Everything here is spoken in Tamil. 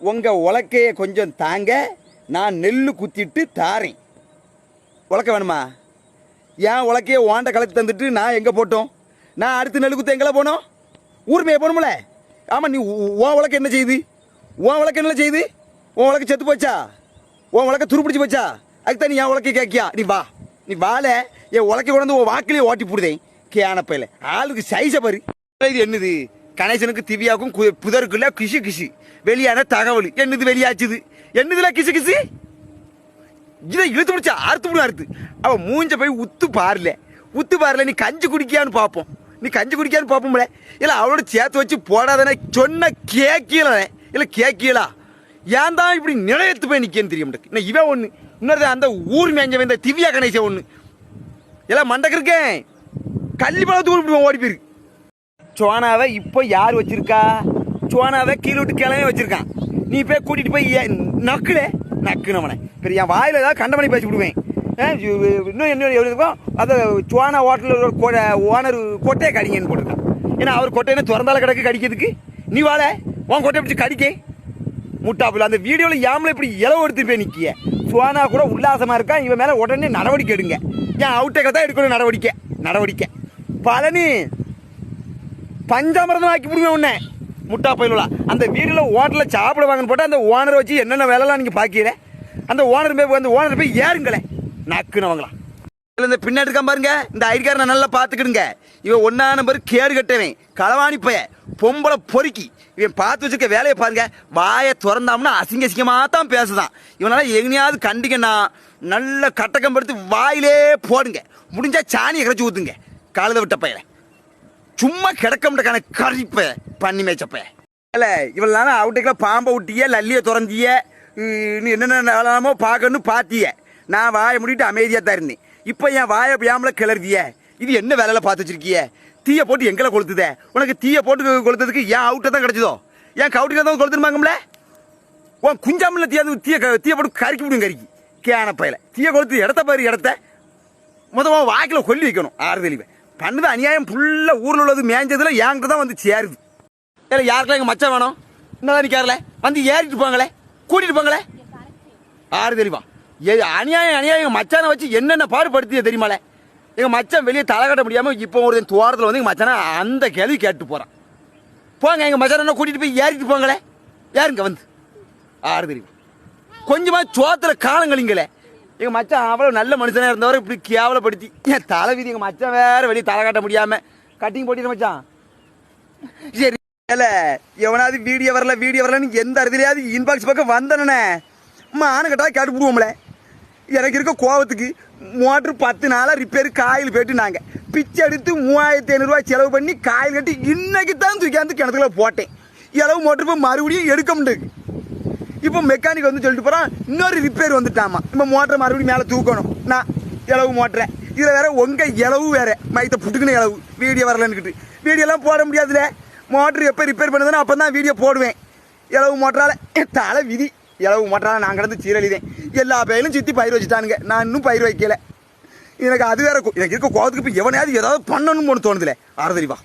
உங்கள் உலக்கையை கொஞ்சம் தாங்க நான் நெல் குத்திட்டு தாரேன். உலக்க வேணுமா? ஏன் உலக்கையை ஓண்ட கலத்தி தந்துட்டு நான் எங்கே போட்டோம்? நான் அடுத்து நெல் குத்த எங்கே போனோம்? ஊர்மையை போகணும்ல ஆமாம் நீ உன் உலக்க என்ன செய்யுது உன் உலக்க என்ன செய்யுது உன் உலக்க செத்து போச்சா? உன் உலக்க துருப்பிடிச்சு போச்சா? அதுக்கு தான் நீ என் உலக்கை கேட்கியா? நீ வா. நீ வாழ என் உலக்கை கொண்டு உன் வாக்கிலேயே ஓட்டி போடுதேன். கேனப்பையில் ஆளுக்கு சைஸை பாரு. இது என்னது? கணேசனுக்கு திவ்யாவுக்கும் கு- புதருக்குள்ள கிசு கிசு. வெளியான தகவல். என்னது வெளியாச்சுது? என்னதுல கிசு கிசு? இதை இழுத்து முடிச்சா அறுத்து விடும் அறுத்து. அவன் மூஞ்ச போய் உத்து பாருல. உத்து பாருல நீ கஞ்சி குடிக்கியான்னு பார்ப்போம் நீ கஞ்சி குடிக்கியான்னு பார்ப்போம்ல இல்லை அவளோட சேர்த்து வச்சு போடாதானே சொன்ன கேக்கியல இல்லை கேக்கியலா ஏன் தான் இப்படி நிலையத்து போய் நிற்கேன்னு தெரியும் மாட்டேங்குது இன்னும் இவன் ஒன்று இன்னொரு அந்த ஊர் மேஞ்சவன் இந்த திவ்யா கணேசன் ஒன்று எல்லாம் மண்டக்கு இருக்கேன் கள்ளி பழத்துக்கு விடுவோம் ஓடி போயிருக்கு சோனாவை இப்போ யார் வச்சிருக்கா? சோனாவை கீழே விட்டு கிளம்பி வச்சிருக்கான். நீ போய் கூட்டிட்டு போய் ஏன் நக்குல நக்குனவனை பெரிய என் வாயில் ஏதாவது கண்டமணி பேசி விடுவேன். இன்னும் என்ன இருக்கோ இருக்கும் அதை சோனா ஹோட்டலில் ஓனர் கொட்டையை கடிங்கன்னு போட்டிருக்கான். ஏன்னா அவர் கொட்டையின திறந்தால கிடக்கு கடிக்கிறதுக்கு? நீ வாழ உன் கொட்டையை பிடிச்சி கடிக்க. முட்டாப்புல அந்த வீடியோவில் ஏமலை இப்படி இலவு எடுத்துட்டு போய் நிற்கிய சுவானா கூட உல்லாசமாக இருக்கா இவன் மேலே உடனே நடவடிக்கை எடுங்க. ஏன் அவுட்டை தான் எடுக்கணும் நடவடிக்கை. நடவடிக்கை. பழனி பஞ்சாமிரதம் ஆக்கி விடுவேன் உன்னை. முட்டா பயிலுலா. அந்த வீட்டில் ஹோட்டலில் சாப்பிடுவாங்கன்னு போட்டு அந்த ஓனரை வச்சு என்னென்ன வேலைலாம் நீங்கள் பார்க்கல அந்த ஓனர் போய் அந்த ஓனர் போய் ஏறுங்களே நக்குன்னு இதுல இந்த பின்னாடி இருக்கான் பாருங்க. இந்த ஐடிக்காரனை நல்லா பார்த்துக்கிடுங்க. இவன் ஒன்னா நம்பர் கேடு கட்டவன். களவாணி பைய பொம்பளை பொறுக்கி. இவன் பார்த்து வச்சிருக்க வேலையை பாருங்க. வாயை திறந்தாம்னா அசிங்க அசிங்கமாக தான் பேசுதான். இவனால் எங்கேயாவது கண்டிக்கன்னா நல்ல கட்டக்கம் படுத்து வாயிலே போடுங்க. முடிஞ்சால் சாணியை கரைச்சி ஊற்றுங்க கழுத விட்ட பையன். சும்மா கிடக்க முடியாத கறிப்ப பண்ணி மேய்ச்சப்ப. இல்ல இவளான அவுட்டுக்குள்ள பாம்பை விட்டிய லல்லிய திறந்திய நீ என்னென்ன வேலாமோ பார்க்கணும் பாத்திய. நான் வாயை முடிட்டு அமைதியா தான் இருந்தேன். இப்போ என் வாயை பியாமல கிளறிய. இது என்ன வேலையில பார்த்து வச்சிருக்கிய? தீய போட்டு எங்களை கொளுத்துத. உனக்கு தீய போட்டு கொளுத்ததுக்கு ஏன் அவுட்டை தான் கிடைச்சதோ? ஏன் கவுட்டில தான் கொளுத்துருமாங்கம்ல உன் குஞ்சாமில் தீய தீய தீய போட்டு கறிக்கி விடுங்க கறிக்கி கேன பையில. தீய கொளுத்து இடத்த பாரு இடத்த. முதல்ல வாய்க்கில் கொல்லி வைக்கணும். ஆறு தெளிவை. பண்ணது அநியாயம் ஃபுல்லாக ஊரில் உள்ளது மேய்ஞ்சதுல என்கிட்ட தான் வந்து சேருது. இல்லை யாருக்கெல்லாம் எங்கள் மச்சான் வேணும்? இன்னும் கேரள? வந்து ஏறிட்டு போங்களே கூட்டிட்டு போங்களே. ஆறு தெரியுமா? ஏ அநியாயம் அநியாயம். எங்கள் மச்சானை வச்சு என்னென்ன பாடுபடுத்திய தெரியுமாலே? எங்கள் மச்சான் வெளியே தலை கட்ட முடியாமல் இப்போ ஒரு துவாரத்தில் வந்து எங்கள் மச்சானை அந்த கேள்வி கேட்டு போகிறான் போங்க எங்கள் மச்சானை என்ன கூட்டிகிட்டு போய் ஏறிட்டு போங்களே. யாருங்க வந்து? ஆறு தெரியுமா? கொஞ்சமாக சோத்துல காலங்களிங்களே எங்கள் மச்சான் அவ்வளோ நல்ல மனுஷனாக இருந்தவரை இப்படி கேவலப்படுத்தி. என் தலைவிதி எங்கள் மச்சான் வேற வெளியே தலை காட்ட முடியாமல் கட்டிங் போட்டிட்டு மச்சான். சரி இல்லை எவனாவது வீடியோ வரல வீடியோ வரலன்னு எந்த இடத்துலையாவது இன்பாக்ஸ் பக்கம் வந்தனே மானு கேட்டால் கேட்டு விடுவோம்ல. எனக்கு இருக்க கோவத்துக்கு மோட்ரு பத்து நாளாக ரிப்பேர் காயில் போயிட்டு நாங்கள் பிச்சை எடுத்து மூவாயிரத்தி ஐநூறுரூவா செலவு பண்ணி காயில் கட்டி இன்னைக்கு தான் தூக்கியாந்து கிணத்துல போட்டேன். இளவு மோட்ரு போய் மறுபடியும் எடுக்க முடியுது இப்போ மெக்கானிக் வந்து சொல்லிட்டு போகிறான் இன்னொரு ரிப்பேர் வந்துட்டாமா. இப்போ மோட்டரை மறுபடியும் மேலே தூக்கணும். நான் இளவு மோட்டரை இதில் வேற உங்கள் இளவு வேற. மைத்தை புட்டுக்குன்னு இளவு. வீடியோ வரலன்னுக்கிட்டு வீடியோலாம் போட முடியாதுல மோட்டர் எப்போ ரிப்பேர் பண்ணுதுன்னா அப்போ தான் வீடியோ போடுவேன். இளவு மோட்டரால் தலை விதி. இளவு மோட்டரால் நான் கடந்து சீரழிதேன். எல்லா பயிலும் சுற்றி பயிர் வச்சுட்டானுங்க. நான் இன்னும் பயிர் வைக்கலை. எனக்கு அது வேற எனக்கு இருக்க கோவத்துக்கு இப்போ எவனையாவது ஏதாவது பண்ணணும்னு ஒன்று தோணுதுல ஆறுதறிவா